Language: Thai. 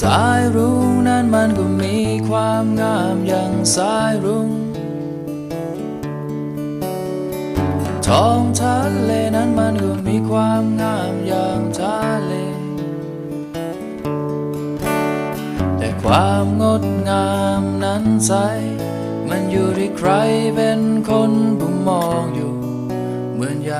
สายรุ้งนั้นมันก็มีความงามอย่างสายรุ้งท้องทะเลนั้นมันก็มีความงามอย่างทะเล แต่ความงดงามนั้นใส มันอยู่ที่ใครเป็นคน